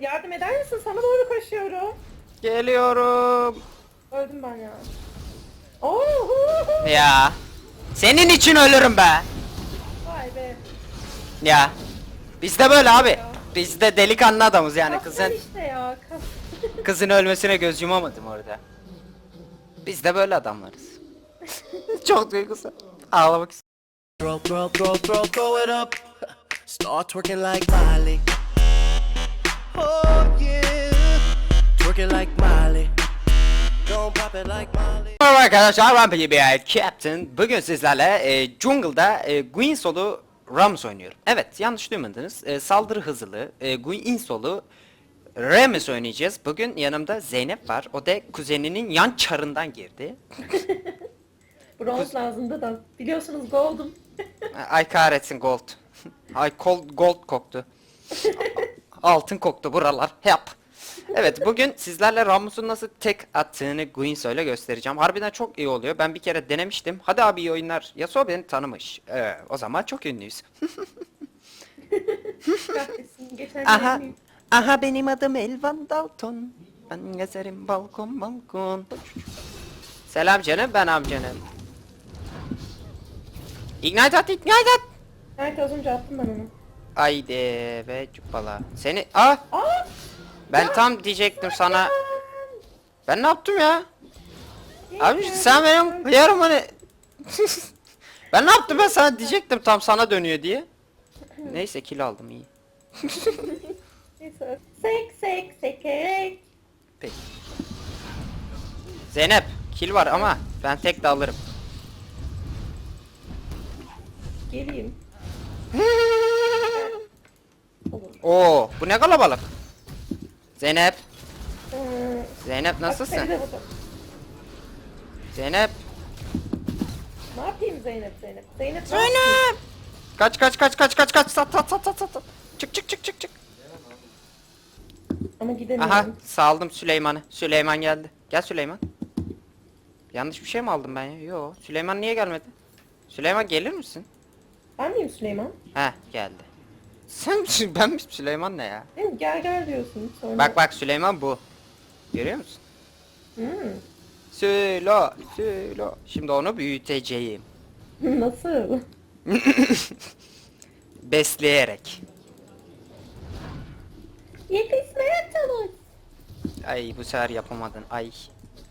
Ya- yardım eder misin? Sana doğru koşuyorum. Geliyorum. Öldüm ben ya. Oo, hu, hu. Ya. Senin için ölürüm be. Vay be. Ya. Biz de böyle abi. Biz de delikanlı adamız yani kızın işte ya. Kas. kızın ölmesine göz yumamadım orada. Biz de böyle adamlarız. Çok duygusal. Ağlamak istiyorum. Throw, throw, throw, throw, throw it up. Start twerking like Miley. Merhaba arkadaşlar ben PBI Captain. Bugün sizlerle e, Jungle'da e, Gwyn solu Rams oynuyorum. Evet yanlış duymadınız. E, saldırı hızlı e, Gwyn solu Rams oynayacağız. Bugün yanımda Zeynep var. O da kuzeninin yan çarından girdi. Bronz lazımdı da. Biliyorsunuz gold'um. Ay kahretsin gold. Ay kol, gold koktu. Altın koktu buralar. Yap. Evet bugün sizlerle Ramus'un nasıl tek attığını Guinsoo ile göstereceğim. Harbiden çok iyi oluyor. Ben bir kere denemiştim. Hadi abi iyi oyunlar. Yasuo beni tanımış. Ee, o zaman çok ünlüyüz. Aha. Aha benim adım Elvan Dalton. Ben gezerim balkon balkon. Selam canım ben amcanım. Ignite at ignite at. Evet az önce attım ben onu. Haydi be cuppala. Seni ah Aa! ben tam diyecektim sana. Ben ne yaptım ya? Abi sen benim yarım hani Ben ne yaptım ben sana diyecektim tam sana dönüyor diye. Neyse kill aldım iyi. Sek sek sekek. Peki. Zeynep kill var ama ben tek de alırım. Geleyim. Oo bu ne kalabalık. Zeynep Zeynep nasılsın? Zeynep Ne yapayım Zeynep Zeynep? Zeynep. ne? Zeynep Kaç kaç kaç kaç kaç kaç sat sat sat sat sat. Çık çık çık çık çık. Ama gidemiyorum. Aha saldım Süleyman'ı. Süleyman geldi. Gel Süleyman. Yanlış bir şey mi aldım ben ya? Yo. Süleyman niye gelmedi? Süleyman gelir misin? Ben miyim Süleyman? Heh geldi. Sen misin? Ben mi? Süleyman ne ya? Değil mi? Gel gel diyorsun. Sonra... Bak bak Süleyman bu. Görüyor musun? Hmm. Sülo, Sülo. Şimdi onu büyüteceğim. Nasıl? Besleyerek. Yetişmeye çalış. Ay bu sefer yapamadın. Ay.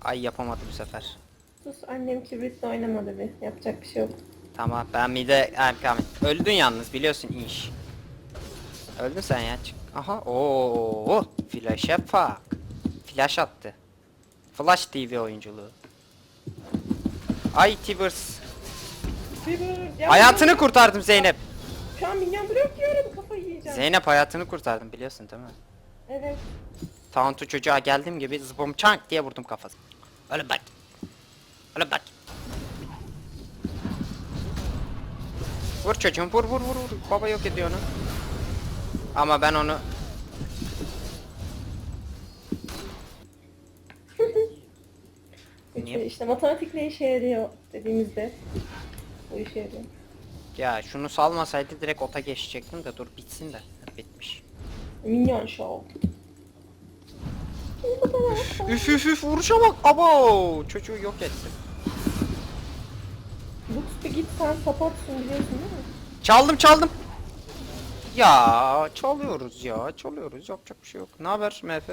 Ay yapamadı bu sefer. Sus annem kibritle oynamadı bir. Yapacak bir şey yok. Tamam ben mide erkam. Öldün yalnız biliyorsun iş. Öldün sen ya çık. Aha ooo flash'e bak. Flash attı. Flash TV oyunculuğu. Ay Tibers. Biber, ya Hayatını kurtardım Zeynep. Şu an minyon blok yiyorum kafayı yiyeceğim. Zeynep hayatını kurtardım biliyorsun değil mi? Evet. Tauntu çocuğa geldiğim gibi zıbım çank diye vurdum kafasına. Öyle bak. Öyle bak. Vur çocuğum vur vur vur vur. Baba yok ediyor onu. Ama ben onu Niye? İşte, işte matematik ne işe yarıyor dediğimizde bu işe yarıyor. ya şunu salmasaydı direkt ota geçecektim de dur bitsin de. Bitmiş. Minyon show. Üf üf üf vuruşa bak. Abo çocuğu yok ettim. Lux bir git sen supportsun biliyorsun değil mi? Çaldım çaldım. Ya çalıyoruz ya çalıyoruz yapacak bir şey yok. Ne haber MF?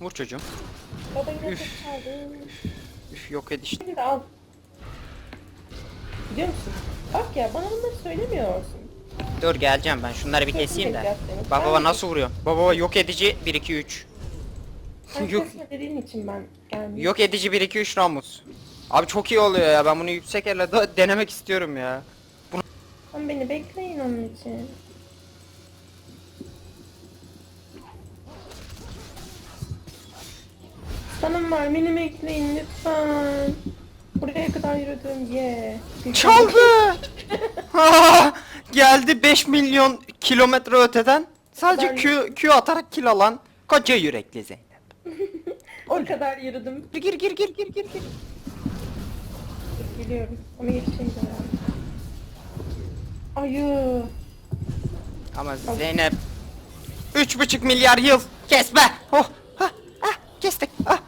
Vur çocuğum. Baba yine Üf. çaldı. Üf yok. Hadi de al. Biliyor musun? Bak ya bana bunları söylemiyorsun. Dur geleceğim ben şunları bir keseyim de. Bak baba nasıl vuruyor? Baba baba yok edici 1 2 3. Sen Yok. kesme dediğin için ben gelmiyorum. Yok edici 1 2 3 Ramus. Abi çok iyi oluyor ya. Ben bunu yüksek elle de denemek istiyorum ya. Ama beni bekleyin onun için. Sanım var beni bekleyin lütfen. Buraya kadar yürüdüm ye. Çaldı. Ha, Geldi 5 milyon kilometre öteden. Sadece Ben- Q, Q atarak kill alan koca yürekli Zeynep. O kadar yürüdüm. Gir gir gir gir gir gir. Geliyorum. Ama yani. Ayı. Ama Zeynep Üç buçuk milyar yıl. Kes be. Oh. Ha, ah, kestik. Ah.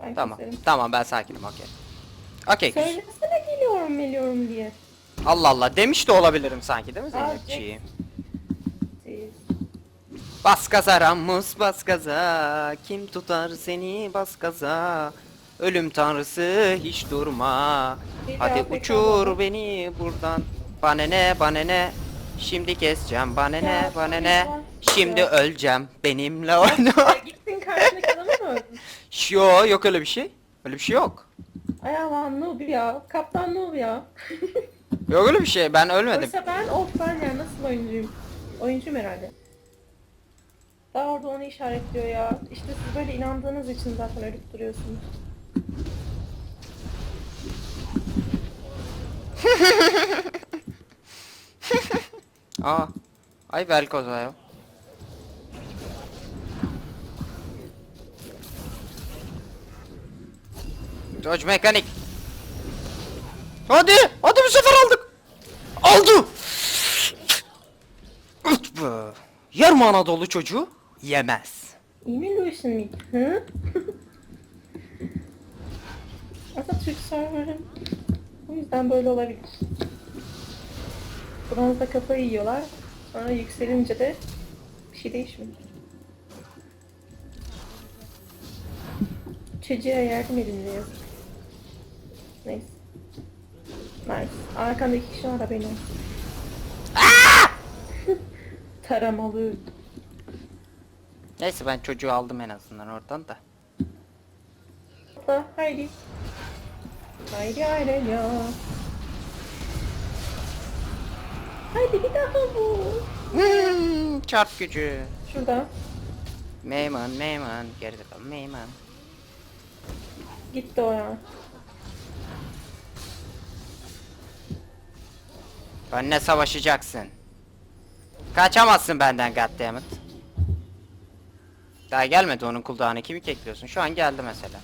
Ben Tamam. keserim. Tamam ben sakinim okey. Okey. Söylesene geliyorum geliyorum diye. Allah Allah demiş de olabilirim sanki değil mi Aa, Zeynepciğim? Siz. Bas gaza Ramus bas gaza Kim tutar seni bas gaza Ölüm tanrısı hiç durma Bir Hadi daha uçur beni buradan Bana ne bana ne Şimdi keseceğim bana ne bana ne. Şimdi öleceğim benimle oyna gittin karşındaki adamı mı öldün? Yo yok öyle bir şey Öyle bir şey yok Ay aman noob ya. Kaptan noob ya. Yok öyle bir şey ben ölmedim Oysa ben of ben ya nasıl oyuncuyum? Oyuncuyum herhalde. Daha orada onu işaretliyor ya. İşte siz böyle inandığınız için zaten ölüp duruyorsunuz. Aa Ay Velkoz ya Dodge mekanik Hadi hadi bu sefer aldık Aldı Üt be. Yer mi Anadolu çocuğu? Yemez İyi mi Lucian Mead? Hı? Atatürk serverı. O yüzden böyle olabilir. Bronzda kafayı yiyorlar. Sonra yükselince de bir şey değişmiyor. Çocuğa yardım edin diyor. Neyse. Nice. Arkandaki kişi var haberin olsun. Taramalı. Neyse ben çocuğu aldım en azından oradan da Da haydi. Haydi haydi ya. Haydi bir daha bu. Hmm, Çarp gücü Şurada. Meyman meyman Geride kal meyman Gitti o ya. Benle savaşacaksın. Kaçamazsın benden goddammit. Daha gelmedi onun cooldown'ı kimi kekliyorsun? Şu an geldi mesela.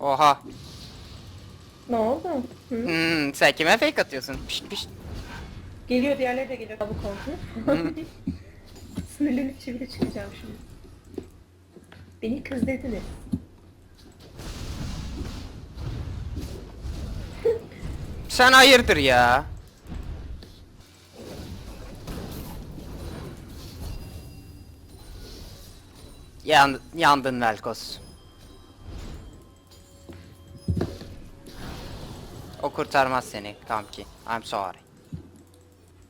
Oha. Ne oldu? Hı? Hmm, sen kime fake atıyorsun? Pişt pişt. Geliyor diğerleri de geliyor. Bu konu. Sinirlenip çivili çıkacağım şimdi. Beni kız dediniz. Sen hayırdır ya? Yan, yandın Velkos. Kurtarmaz seni Kamki. I'm sorry.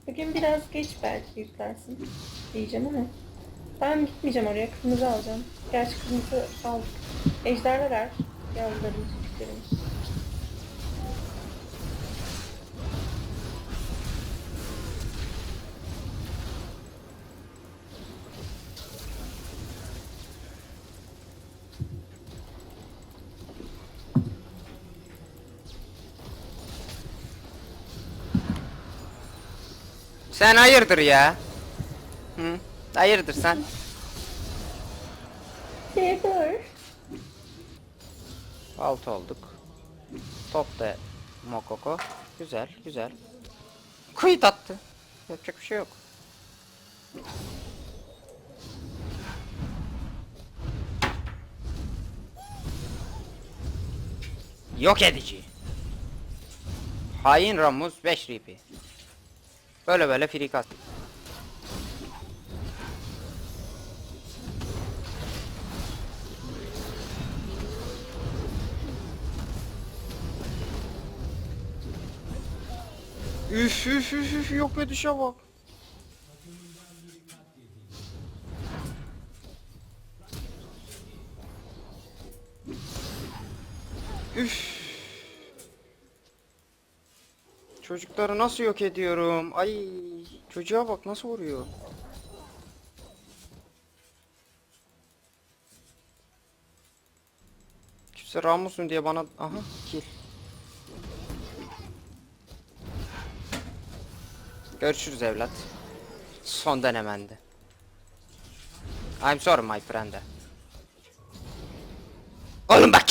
Bugün biraz geç belki yüklersin. Diyeceğim ama. Ben gitmeyeceğim oraya. Kırmızı alacağım. Gerçi kırmızı aldık. Ejderhalar. Yavrularım çocuklarım. Sen hayırdır ya? Hı? Hayırdır sen? Teber. Alt olduk. Top da Mokoko. Güzel, güzel. Kuyut attı. Yapacak bir şey yok. Yok edici. Hain Ramus 5 RP. Böyle böyle frikat. Üf üf üf üf yok be düşe bak. Üf. Çocukları nasıl yok ediyorum? Ay çocuğa bak nasıl vuruyor. Kimse Ramus'un diye bana aha kill. Görüşürüz evlat. Son denemendi. I'm sorry my friend. Oğlum bak.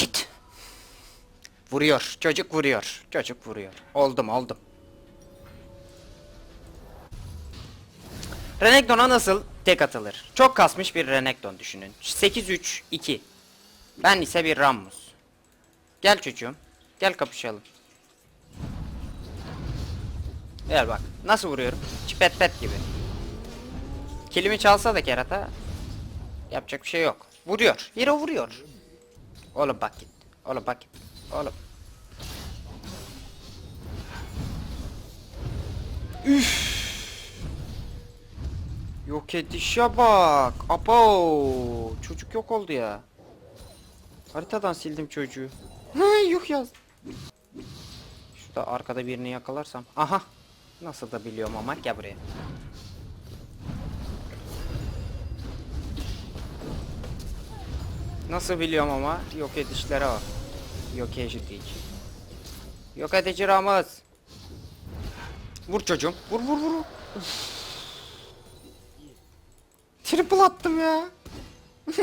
Vuruyor. Çocuk vuruyor. Çocuk vuruyor. Oldum oldum. Renekton'a nasıl tek atılır? Çok kasmış bir Renekton düşünün. 8-3-2. Ben ise bir Rammus. Gel çocuğum. Gel kapışalım. Gel bak. Nasıl vuruyorum? Çipet pet gibi. Kilimi çalsa da kerata. Yapacak bir şey yok. Vuruyor. Hero vuruyor. Oğlum bak git. Oğlum bak git. Oğlum. Yok edişe bak. Abo. Çocuk yok oldu ya. Haritadan sildim çocuğu. Hay yok yaz. Şurada arkada birini yakalarsam. Aha. Nasıl da biliyorum ama gel buraya. Nasıl biliyorum ama yok edişlere bak. Yok edici. Yok edici Ramaz. Vur çocuğum. Vur vur vur. Uf. Triple attım ya.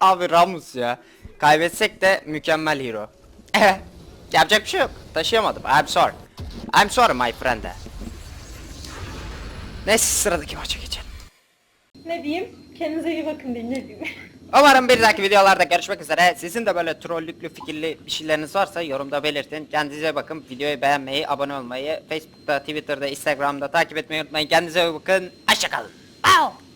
Abi Ramus ya. Kaybetsek de mükemmel hero. Yapacak bir şey yok. Taşıyamadım. I'm sorry. I'm sorry my friend. Neyse sıradaki maça geçelim. Ne diyeyim? Kendinize iyi bakın diyeyim ne diyeyim. Umarım bir dahaki videolarda görüşmek üzere. Sizin de böyle trollüklü fikirli bir şeyleriniz varsa yorumda belirtin. Kendinize bakın. Videoyu beğenmeyi, abone olmayı, Facebook'ta, Twitter'da, Instagram'da takip etmeyi unutmayın. Kendinize bakın. Hoşçakalın. Wow.